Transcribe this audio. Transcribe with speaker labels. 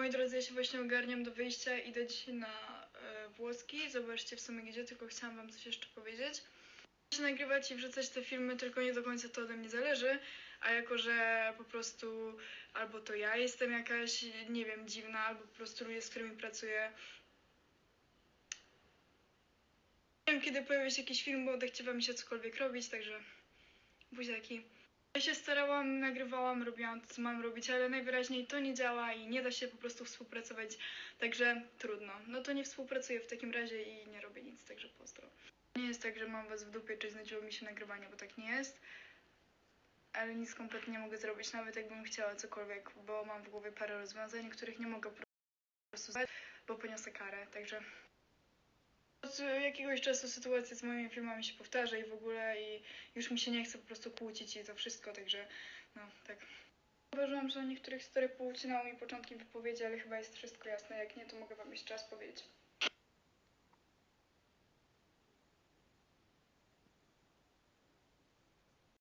Speaker 1: Moi drodzy, ja się właśnie ogarniam do wyjścia, idę dzisiaj na e, włoski. Zobaczcie w sumie gdzie, tylko chciałam wam coś jeszcze powiedzieć. się nagrywać i wrzucać te filmy, tylko nie do końca to ode mnie zależy, a jako, że po prostu albo to ja jestem jakaś, nie wiem, dziwna, albo po prostu ludzie, z którymi pracuję. Nie wiem, kiedy pojawi się jakiś film, bo odechciewa mi się cokolwiek robić, także buziaki. Ja się starałam, nagrywałam, robiłam to, co mam robić, ale najwyraźniej to nie działa i nie da się po prostu współpracować, także trudno. No to nie współpracuję w takim razie i nie robię nic, także pozdro. Nie jest tak, że mam was w dupie, czy znudziło mi się nagrywanie, bo tak nie jest. Ale nic kompletnie nie mogę zrobić, nawet jakbym chciała cokolwiek, bo mam w głowie parę rozwiązań, których nie mogę po prostu zrobić, bo poniosę karę, także... Od jakiegoś czasu sytuacja z moimi filmami się powtarza i w ogóle i już mi się nie chce po prostu kłócić i to wszystko, także no tak. Zauważyłam, że o niektórych historiach poucinało mi początkiem wypowiedzi, ale chyba jest wszystko jasne. Jak nie, to mogę wam jeszcze raz powiedzieć.